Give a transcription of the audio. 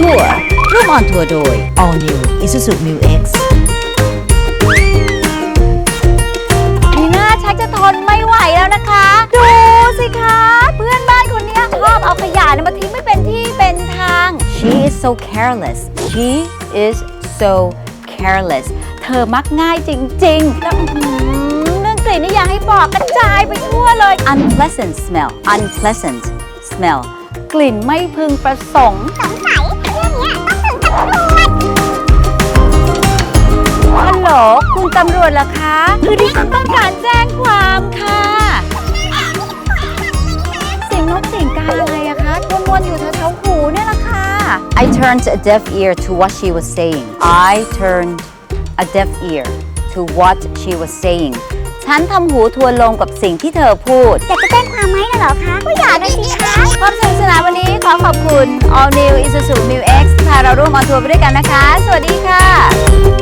ทัวร์ร่วมออนทัวร์โดย All New Isuzu Mu X นีน่าชักจะทนไม่ไหวแล้วนะคะ ดูสิคะ เพื่อนบ้านคนเนี้ยชอบเอาขยะเนี่ยมาทิ้งไม่เป็นที่เป็นทาง She is so careless She is so careless เธอมักง่ายจริง ๆ แล้วอื้อหือเรื่องกลิ่นนี่อยากให้บอกกระจายไปทั่วเลย unpleasant smell unpleasant smell กลิ่นไม่พึงประสงค์ สงสั นี้ยต้องถึงตำรวจฮัลโหลคุณตำรวจเหรอคะคือดิฉันต้องการแจ้งความค่ะ เสียงนกเสียงกาอะไรอะคะวนๆอยู่แถวๆหูเนี่ยละค่ะ I turned a deaf ear to what she was saying I turned a deaf ear to what she was saying ฉันทำหูทวนลงกับสิ่งที่เธอพูด อยากจะแจ้งความไหมน่ะเหรอคะก็อย่านะสิคะ All New Isuzu Mu X ที่พาเราร่วมออนทัวร์ไปด้วยกันนะคะ สวัสดีค่ะ